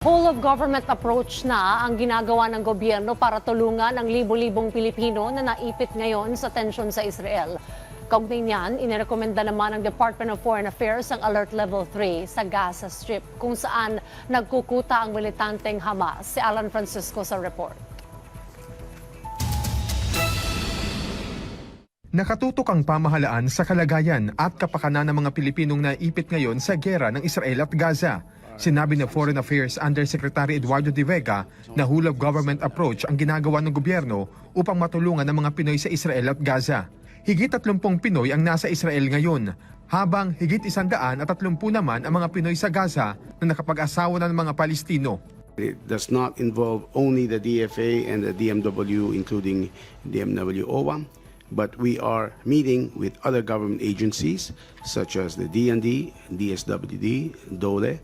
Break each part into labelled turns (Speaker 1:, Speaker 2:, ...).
Speaker 1: Whole of government approach na ang ginagawa ng gobyerno para tulungan ang libo-libong Pilipino na naipit ngayon sa tensyon sa Israel. Kaugnay niyan, inirekomenda naman ng Department of Foreign Affairs ang Alert Level 3 sa Gaza Strip kung saan nagkukuta ang militanteng Hamas. Si Alan Francisco sa report.
Speaker 2: Nakatutok ang pamahalaan sa kalagayan at kapakanan ng mga Pilipinong naipit ngayon sa gera ng Israel at Gaza. Sinabi ng Foreign Affairs Undersecretary Eduardo De Vega na whole of government approach ang ginagawa ng gobyerno upang matulungan ang mga Pinoy sa Israel at Gaza. Higit 30 Pinoy ang nasa Israel ngayon, habang higit 130 naman ang mga Pinoy sa Gaza na nakapag-asawa na ng mga Palestino.
Speaker 3: It does not involve only the DFA and the DMW, including DMW OWA, but we are meeting with other government agencies such as the DND, DSWD, DOLE,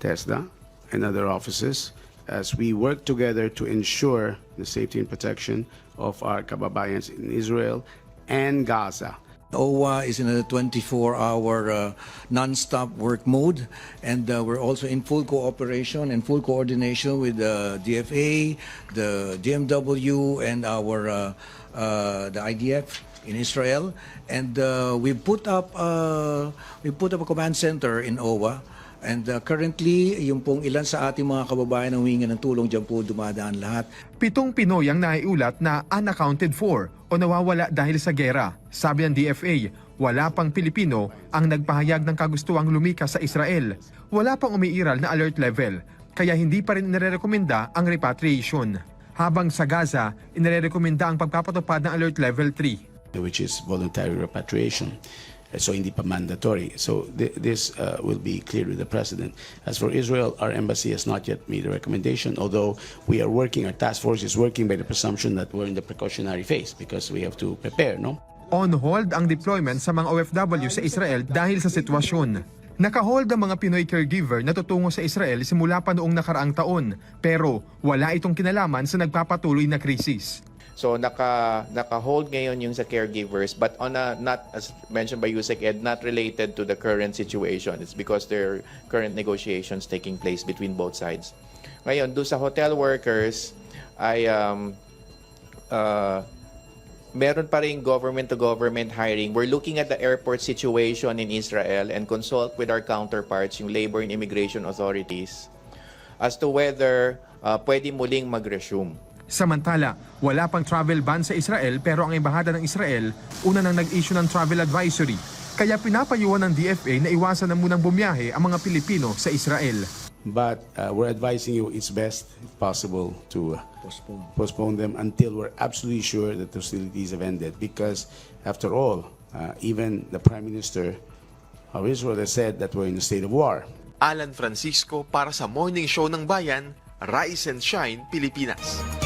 Speaker 3: TESDA, and other offices as we work together to ensure the safety and protection of our kababayans in Israel and Gaza.
Speaker 4: OWA is in a 24-hour uh, non-stop work mode, and uh, we're also in full cooperation and full coordination with the DFA, the DMW, and our uh, uh, the IDF in Israel. And uh, we put up uh, we put up a command center in OWA. And uh, currently, yung pong ilan sa ating mga kababayan na huminga ng tulong dyan po dumadaan lahat.
Speaker 2: Pitong Pinoy ang naiulat na unaccounted for o nawawala dahil sa gera. Sabi ng DFA, wala pang Pilipino ang nagpahayag ng kagustuang lumikas sa Israel. Wala pang umiiral na alert level, kaya hindi pa rin inirekomenda ang repatriation. Habang sa Gaza, inirekomenda ang pagpapatupad ng alert level 3.
Speaker 3: which is voluntary repatriation. Uh, So hindi pa mandatory. So th- this uh, will be clear with the president. As for Israel, our embassy has not yet made a recommendation, although we are working, our task force is working by the presumption that we're in the precautionary phase because we have to prepare, no?
Speaker 2: On hold ang deployment sa mga OFW sa Israel dahil sa sitwasyon. Nakahold ang mga Pinoy caregiver na tutungo sa Israel simula pa noong nakaraang taon, pero wala itong kinalaman sa nagpapatuloy na krisis.
Speaker 5: So naka naka-hold ngayon yung sa caregivers but on a not as mentioned by Yusek Ed not related to the current situation. It's because there are current negotiations taking place between both sides. Ngayon, do sa hotel workers ay um, uh, meron pa rin government to government hiring. We're looking at the airport situation in Israel and consult with our counterparts, yung labor and immigration authorities, as to whether uh, pwede muling mag-resume.
Speaker 2: Samantala, wala pang travel ban sa Israel pero ang embahada ng Israel una nang nag-issue ng travel advisory. Kaya pinapayuhan ng DFA na iwasan na munang bumiyahe ang mga Pilipino sa Israel.
Speaker 3: But uh, we're advising you it's best, if possible, to uh,
Speaker 4: Postpone.
Speaker 3: postpone them until we're absolutely sure that the hostilities have ended. Because, after all, uh, even the Prime Minister of Israel has said that we're in a state of war.
Speaker 6: Alan Francisco para sa Morning Show ng Bayan, Rise and Shine, Pilipinas.